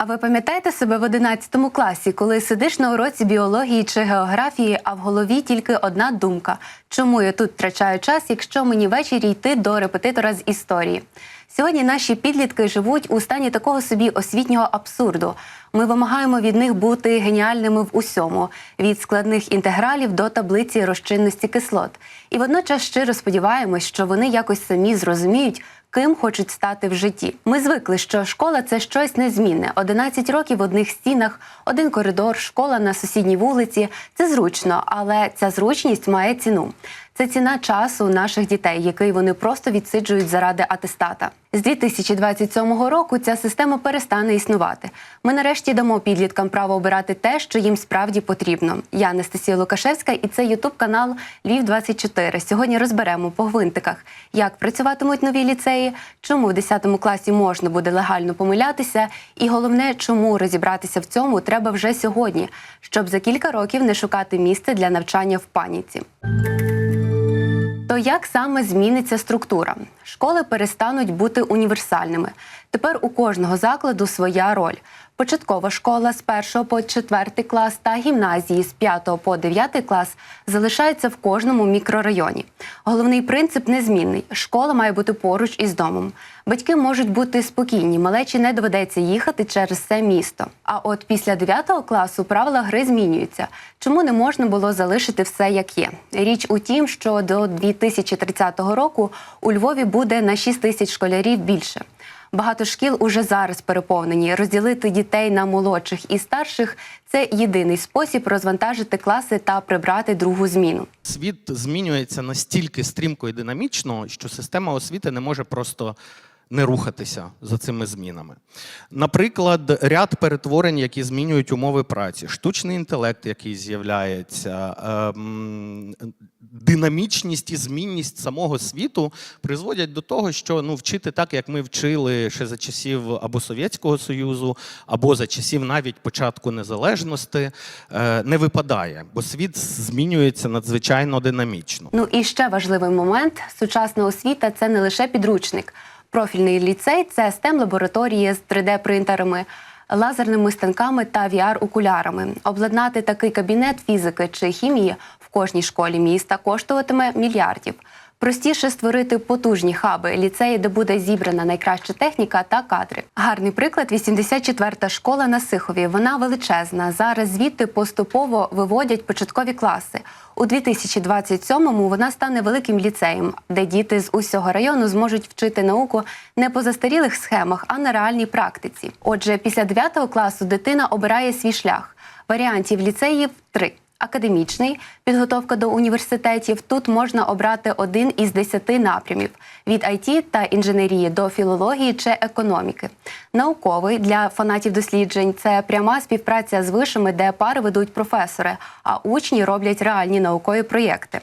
А ви пам'ятаєте себе в 11 класі, коли сидиш на уроці біології чи географії, а в голові тільки одна думка: чому я тут втрачаю час, якщо мені ввечері йти до репетитора з історії? Сьогодні наші підлітки живуть у стані такого собі освітнього абсурду. Ми вимагаємо від них бути геніальними в усьому, від складних інтегралів до таблиці розчинності кислот. І водночас щиро сподіваємось, що вони якось самі зрозуміють, ким хочуть стати в житті. Ми звикли, що школа це щось незмінне. 11 років в одних стінах, один коридор, школа на сусідній вулиці. Це зручно, але ця зручність має ціну. Це ціна часу наших дітей, який вони просто відсиджують заради атестата. З 2027 року ця система перестане існувати. Ми нарешті дамо підліткам право обирати те, що їм справді потрібно. Я Анастасія Лукашевська, і це Ютуб канал Львів 24 Сьогодні розберемо по гвинтиках, як працюватимуть нові ліцеї, чому в 10 класі можна буде легально помилятися, і головне, чому розібратися в цьому треба вже сьогодні, щоб за кілька років не шукати місце для навчання в паніці. То як саме зміниться структура? Школи перестануть бути універсальними. Тепер у кожного закладу своя роль. Початкова школа з 1 по 4 клас та гімназії з 5 по 9 клас залишаються в кожному мікрорайоні. Головний принцип незмінний: школа має бути поруч із домом. Батьки можуть бути спокійні, малечі не доведеться їхати через це місто. А от після 9 класу правила гри змінюються. Чому не можна було залишити все як є? Річ у тім, що до 2030 року у Львові буде на 6 тисяч школярів більше. Багато шкіл уже зараз переповнені. Розділити дітей на молодших і старших це єдиний спосіб розвантажити класи та прибрати другу зміну. Світ змінюється настільки стрімко і динамічно, що система освіти не може просто не рухатися за цими змінами. Наприклад, ряд перетворень, які змінюють умови праці, штучний інтелект, який з'являється, ем, динамічність і змінність самого світу призводять до того, що ну, вчити так, як ми вчили ще за часів або Совєтського Союзу, або за часів навіть початку незалежності, е, не випадає, бо світ змінюється надзвичайно динамічно. Ну і ще важливий момент: сучасна освіта це не лише підручник. Профільний ліцей це stem лабораторії з 3D-принтерами, лазерними станками та VR-окулярами. Обладнати такий кабінет фізики чи хімії в кожній школі міста коштуватиме мільярдів. Простіше створити потужні хаби, ліцеї, де буде зібрана найкраща техніка та кадри. Гарний приклад 84-та школа на Сихові. Вона величезна. Зараз звідти поступово виводять початкові класи. У 2027-му вона стане великим ліцеєм, де діти з усього району зможуть вчити науку не по застарілих схемах, а на реальній практиці. Отже, після 9 класу дитина обирає свій шлях. Варіантів ліцеїв три. Академічний підготовка до університетів. Тут можна обрати один із десяти напрямів: від IT та інженерії до філології чи економіки. Науковий для фанатів досліджень це пряма співпраця з вишами, де пари ведуть професори, а учні роблять реальні наукові проєкти.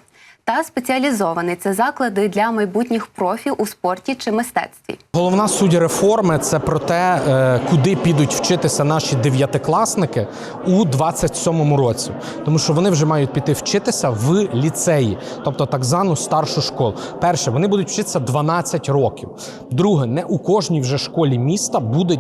Та спеціалізований це заклади для майбутніх профі у спорті чи мистецтві. Головна суть реформи це про те, е, куди підуть вчитися наші дев'ятикласники у 27-му році, тому що вони вже мають піти вчитися в ліцеї, тобто так звану старшу школу. Перше, вони будуть вчитися 12 років. Друге, не у кожній вже школі міста буде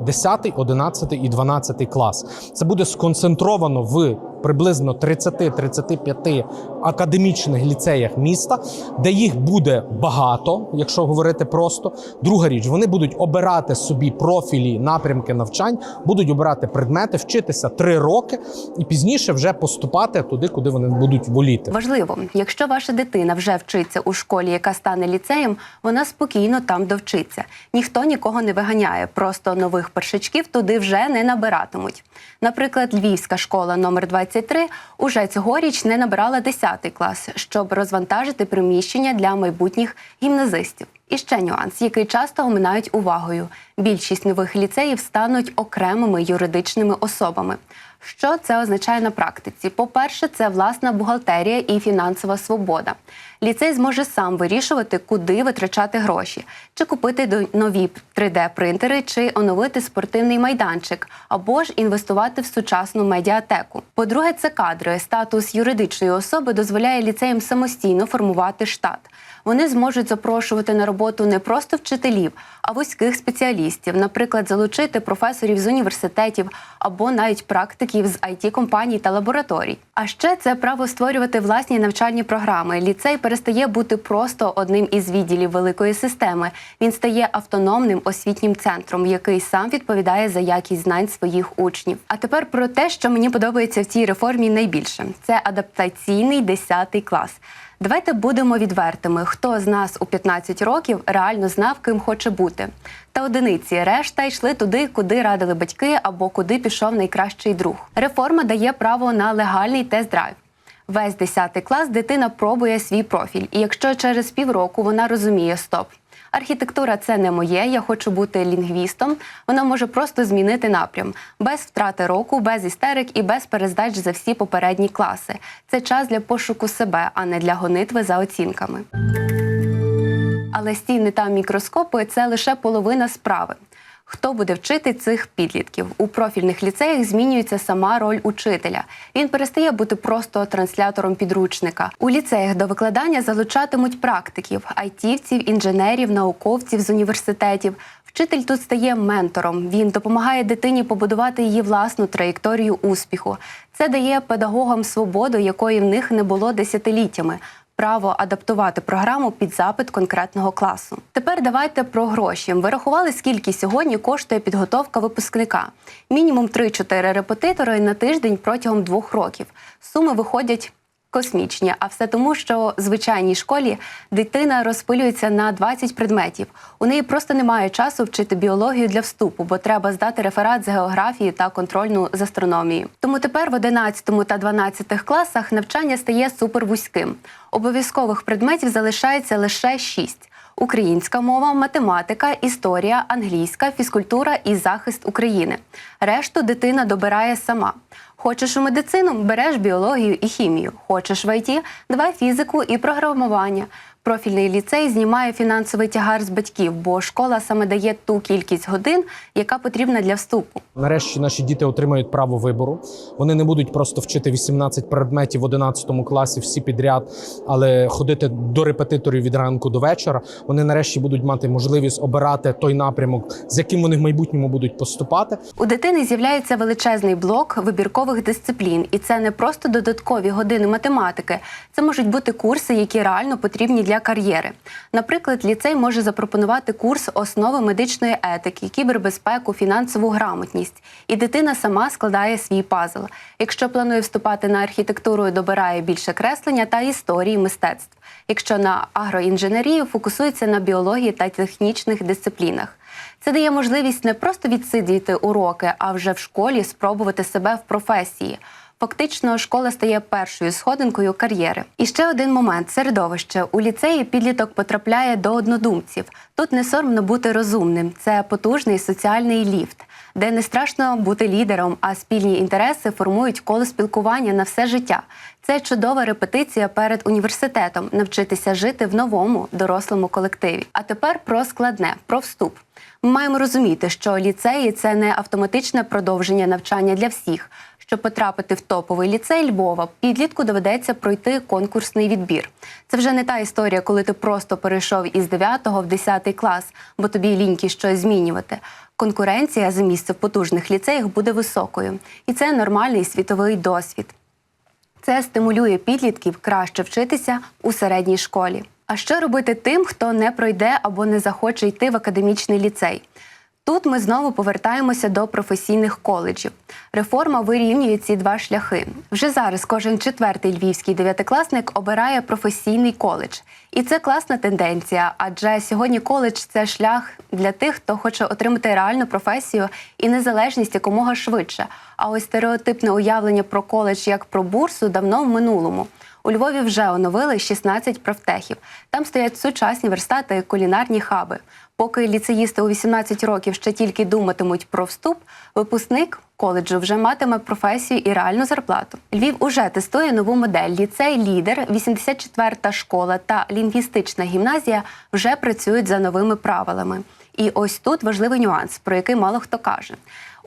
10, 11 і 12 клас. Це буде сконцентровано в приблизно 30-35 академічних ліцеях міста, де їх буде багато, якщо говорити просто. Друга річ, вони будуть обирати собі профілі, напрямки навчань, будуть обирати предмети, вчитися три роки і пізніше вже поступати туди, куди вони будуть воліти. Важливо, якщо ваша дитина вже вчиться у школі, яка стане ліцеєм, вона спокійно там довчиться. Ніхто нікого не виганяє, просто нових першачків туди вже не набиратимуть. Наприклад, Львівська школа номер 23 уже цьогоріч не набирала 10 клас, щоб розвантажити приміщення для майбутніх гімназистів. І ще нюанс, який часто оминають увагою: більшість нових ліцеїв стануть окремими юридичними особами. Що це означає на практиці? По-перше, це власна бухгалтерія і фінансова свобода. Ліцей зможе сам вирішувати, куди витрачати гроші, чи купити нові 3D-принтери, чи оновити спортивний майданчик, або ж інвестувати в сучасну медіатеку. По-друге, це кадри. Статус юридичної особи дозволяє ліцеям самостійно формувати штат. Вони зможуть запрошувати на роботу не просто вчителів, а вузьких спеціалістів, наприклад, залучити професорів з університетів або навіть практиків з it компаній та лабораторій. А ще це право створювати власні навчальні програми. Ліцей перестає бути просто одним із відділів великої системи. Він стає автономним освітнім центром, який сам відповідає за якість знань своїх учнів. А тепер про те, що мені подобається в цій реформі найбільше, це адаптаційний 10 клас. Давайте будемо відвертими. Хто з нас у 15 років реально знав, ким хоче бути? Та одиниці решта йшли туди, куди радили батьки або куди пішов найкращий друг. Реформа дає право на легальний тест-драйв. Весь 10 клас дитина пробує свій профіль, і якщо через півроку вона розуміє стоп. Архітектура це не моє, я хочу бути лінгвістом. Вона може просто змінити напрям без втрати року, без істерик і без перездач за всі попередні класи. Це час для пошуку себе, а не для гонитви за оцінками. Але стіни та мікроскопи це лише половина справи. Хто буде вчити цих підлітків? У профільних ліцеях змінюється сама роль учителя. Він перестає бути просто транслятором підручника. У ліцеях до викладання залучатимуть практиків, айтівців, інженерів, науковців з університетів. Вчитель тут стає ментором. Він допомагає дитині побудувати її власну траєкторію успіху. Це дає педагогам свободу, якої в них не було десятиліттями право адаптувати програму під запит конкретного класу. Тепер давайте про гроші. Ви рахували, скільки сьогодні коштує підготовка випускника? Мінімум 3-4 репетитори на тиждень протягом двох років. Суми виходять. Космічні, а все тому, що в звичайній школі дитина розпилюється на 20 предметів. У неї просто немає часу вчити біологію для вступу, бо треба здати реферат з географії та контрольну з астрономії. Тому тепер в 11 та 12 класах навчання стає супервузьким. Обов'язкових предметів залишається лише 6. Українська мова, математика, історія, англійська, фізкультура і захист України. Решту дитина добирає сама. Хочеш у медицину береш біологію і хімію. Хочеш в ІТ – давай фізику і програмування. Профільний ліцей знімає фінансовий тягар з батьків, бо школа саме дає ту кількість годин, яка потрібна для вступу. Нарешті наші діти отримають право вибору. Вони не будуть просто вчити 18 предметів в 11 класі всі підряд, але ходити до репетиторів від ранку до вечора. Вони нарешті будуть мати можливість обирати той напрямок, з яким вони в майбутньому будуть поступати. У дитини з'являється величезний блок вибіркових дисциплін, і це не просто додаткові години математики. Це можуть бути курси, які реально потрібні для кар'єри. Наприклад, ліцей може запропонувати курс основи медичної етики, кібербезпеку, фінансову грамотність, і дитина сама складає свій пазл. Якщо планує вступати на архітектуру, добирає більше креслення та історії мистецтв. Якщо на агроінженерію фокусується на біології та технічних дисциплінах. Це дає можливість не просто відсидіти уроки, а вже в школі спробувати себе в професії. Фактично, школа стає першою сходинкою кар'єри. І ще один момент середовище. У ліцеї підліток потрапляє до однодумців. Тут не соромно бути розумним. Це потужний соціальний ліфт, де не страшно бути лідером, а спільні інтереси формують коло спілкування на все життя. Це чудова репетиція перед університетом навчитися жити в новому дорослому колективі. А тепер про складне, про вступ. Ми маємо розуміти, що ліцеї це не автоматичне продовження навчання для всіх. Щоб потрапити в топовий ліцей Львова, підлітку доведеться пройти конкурсний відбір. Це вже не та історія, коли ти просто перейшов із 9 в 10 клас, бо тобі ліньки щось змінювати. Конкуренція за місце в потужних ліцеях буде високою, і це нормальний світовий досвід. Це стимулює підлітків краще вчитися у середній школі. А що робити тим, хто не пройде або не захоче йти в академічний ліцей? Тут ми знову повертаємося до професійних коледжів. Реформа вирівнює ці два шляхи. Вже зараз кожен четвертий львівський дев'ятикласник обирає професійний коледж. І це класна тенденція, адже сьогодні коледж це шлях для тих, хто хоче отримати реальну професію і незалежність якомога швидше. А ось стереотипне уявлення про коледж як про бурсу давно в минулому. У Львові вже оновили 16 профтехів. Там стоять сучасні верстати, кулінарні хаби. Поки ліцеїсти у 18 років ще тільки думатимуть про вступ, випускник коледжу вже матиме професію і реальну зарплату. Львів уже тестує нову модель. Ліцей лідер, 84-та школа та лінгвістична гімназія вже працюють за новими правилами. І ось тут важливий нюанс, про який мало хто каже.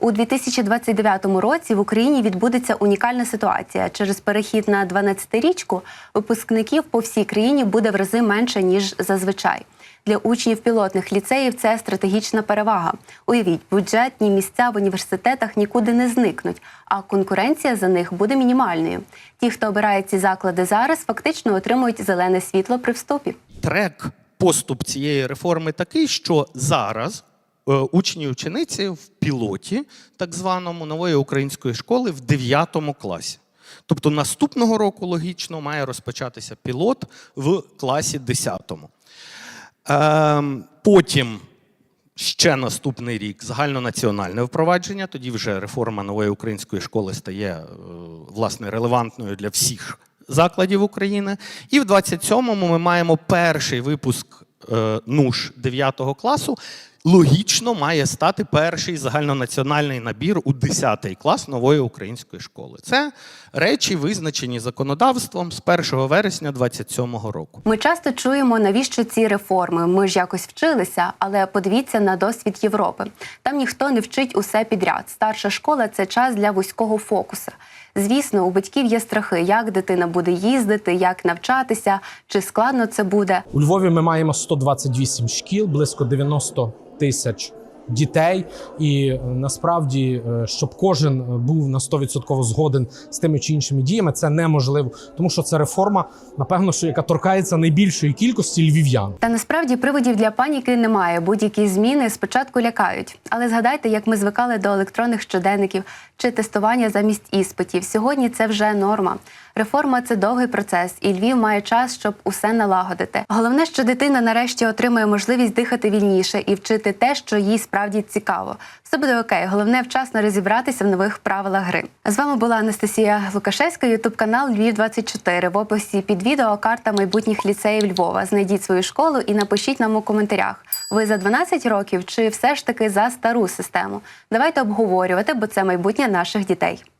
У 2029 році в Україні відбудеться унікальна ситуація. Через перехід на 12-річку випускників по всій країні буде в рази менше ніж зазвичай. Для учнів пілотних ліцеїв це стратегічна перевага. Уявіть, бюджетні місця в університетах нікуди не зникнуть, а конкуренція за них буде мінімальною. Ті, хто обирає ці заклади зараз, фактично отримують зелене світло при вступі. Трек поступ цієї реформи такий, що зараз учні і учениці в пілоті, так званому нової української школи, в 9 класі. Тобто наступного року логічно має розпочатися пілот в класі 10. Ем, потім ще наступний рік загальнонаціональне впровадження. Тоді вже реформа нової української школи стає е, власне релевантною для всіх закладів України. І в 27-му ми маємо перший випуск е, НУШ 9 класу. Логічно має стати перший загальнонаціональний набір у 10 клас нової української школи. Це речі, визначені законодавством з 1 вересня 27-го року. Ми часто чуємо, навіщо ці реформи. Ми ж якось вчилися, але подивіться на досвід Європи. Там ніхто не вчить усе підряд. Старша школа це час для вузького фокуса. Звісно, у батьків є страхи, як дитина буде їздити, як навчатися, чи складно це буде. У Львові ми маємо 128 шкіл, близько 90 тисяч дітей. І е, насправді, е, щоб кожен е, був на 100% згоден з тими чи іншими діями, це неможливо, тому що це реформа, напевно, що яка торкається найбільшої кількості львів'ян. Та насправді приводів для паніки немає. Будь-які зміни спочатку лякають. Але згадайте, як ми звикали до електронних щоденників чи тестування замість іспитів. Сьогодні це вже норма. Реформа це довгий процес, і Львів має час, щоб усе налагодити. Головне, що дитина нарешті отримує можливість дихати вільніше і вчити те, що їй справді цікаво. Все буде окей. Головне вчасно розібратися в нових правилах гри. З вами була Анастасія Лукашевська, Ютуб канал Львів 24 В описі під відео карта майбутніх ліцеїв Львова. Знайдіть свою школу і напишіть нам у коментарях. Ви за 12 років чи все ж таки за стару систему? Давайте обговорювати, бо це майбутнє наших дітей.